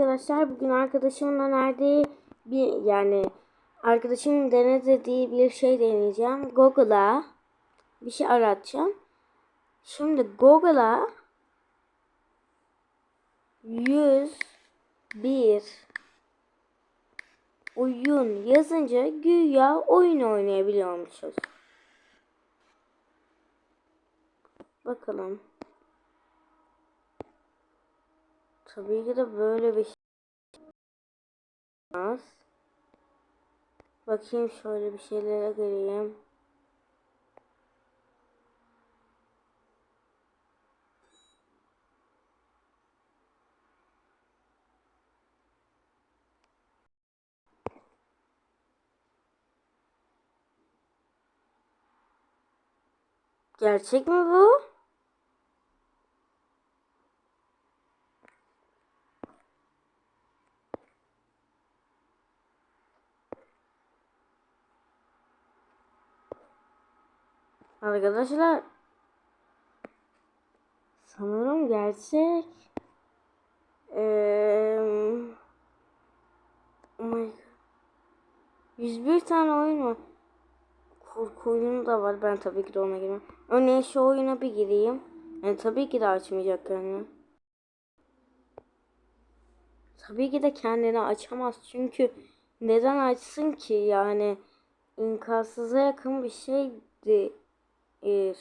Arkadaşlar bugün arkadaşımın önerdiği bir yani arkadaşımın denediği bir şey deneyeceğim. Google'a bir şey aratacağım. Şimdi Google'a 101 oyun yazınca güya oyun oynayabiliyormuşuz. Bakalım. Tabii ki de böyle bir şey. olmaz. Bakayım şöyle bir şeylere gireyim. Gerçek mi bu? Arkadaşlar sanırım gerçek. Ee, oh my God. 101 tane oyun var. Korku oyunu da var. Ben tabii ki de ona girmem. Örneğin şu oyuna bir gireyim. Yani tabii ki de açmayacak kendini. Tabii ki de kendini açamaz. Çünkü neden açsın ki? Yani imkansıza yakın bir şeydi. Bir.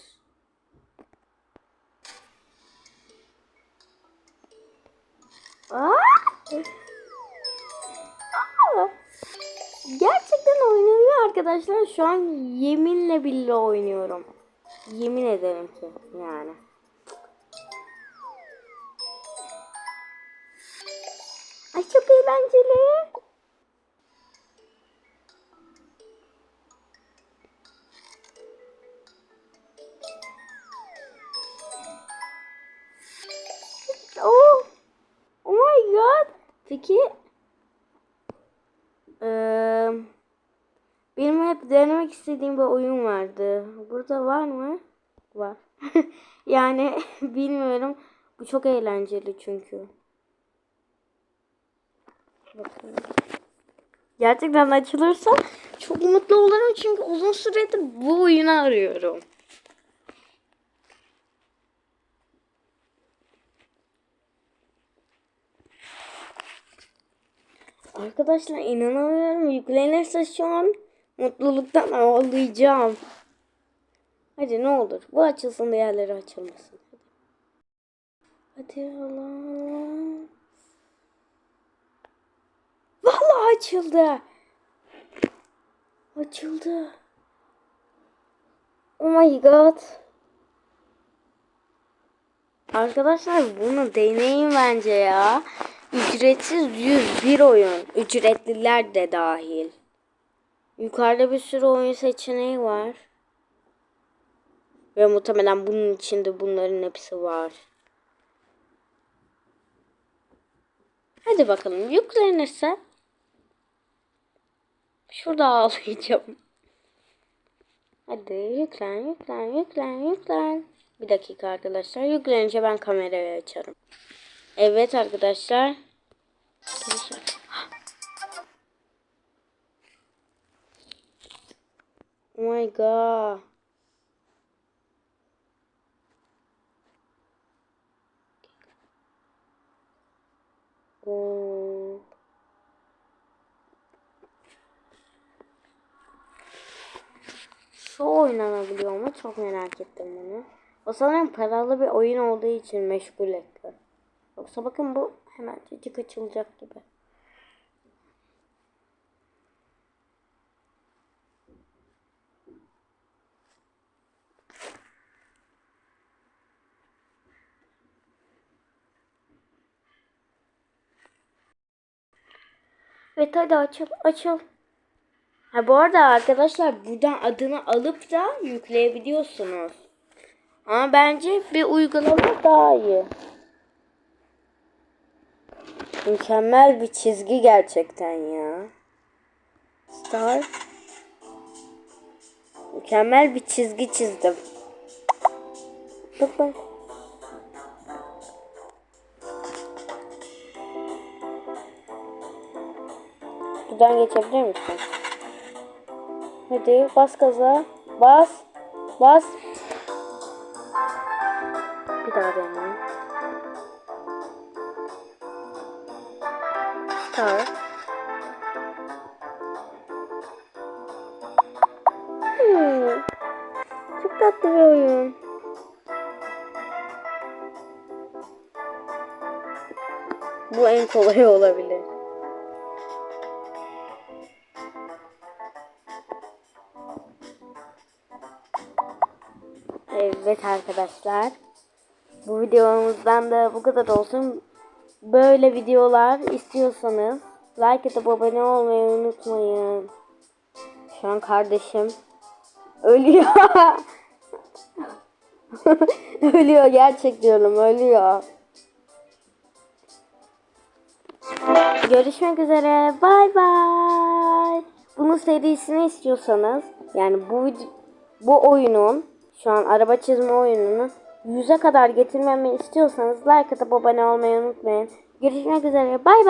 Aa! Aa! Gerçekten oynanıyor arkadaşlar. Şu an yeminle billahi oynuyorum. Yemin ederim ki yani. Ay çok eğlenceli. Denemek istediğim bir oyun vardı. Burada var mı? Var. yani bilmiyorum. Bu çok eğlenceli çünkü. Gerçekten açılırsa çok mutlu olurum çünkü uzun süredir bu oyunu arıyorum. Arkadaşlar inanamıyorum. Yüklenirse şu an mutluluktan ağlayacağım. Hadi ne olur. Bu açılsın diğerleri açılmasın. Hadi Allah. Vallahi açıldı. Açıldı. Oh my god. Arkadaşlar bunu deneyin bence ya. Ücretsiz 101 oyun. Ücretliler de dahil. Yukarıda bir sürü oyun seçeneği var. Ve muhtemelen bunun içinde bunların hepsi var. Hadi bakalım yüklenirse şurada ağlayacağım. Hadi yüklen yüklen yüklen yüklen. Bir dakika arkadaşlar. Yüklenince ben kamerayı açarım. Evet arkadaşlar. Oh my god. Oh. Şu oynanabiliyor mu? Çok merak ettim bunu. O sanırım paralı bir oyun olduğu için meşgul etti. Yoksa bakın bu hemen açılacak gibi. Evet hadi açıl açıl. Ha bu arada arkadaşlar buradan adını alıp da yükleyebiliyorsunuz. Ama bence bir uygulama daha iyi. Mükemmel bir çizgi gerçekten ya. Star. Mükemmel bir çizgi çizdim. Bak bak. Köprüden geçebilir misin? Hadi bas gaza. Bas. Bas. Bir daha deneyeyim. Start. Hmm. Çok tatlı bir oyun. Bu en kolay olabilir. Evet arkadaşlar. Bu videomuzdan da bu kadar olsun. Böyle videolar istiyorsanız like atıp abone olmayı unutmayın. Şu an kardeşim ölüyor. ölüyor gerçek diyorum ölüyor. Görüşmek üzere. Bay bay. Bunun serisini istiyorsanız yani bu bu oyunun şu an araba çizme oyununu 100'e kadar getirmemi istiyorsanız like atıp abone olmayı unutmayın. Görüşmek üzere. Bay bay.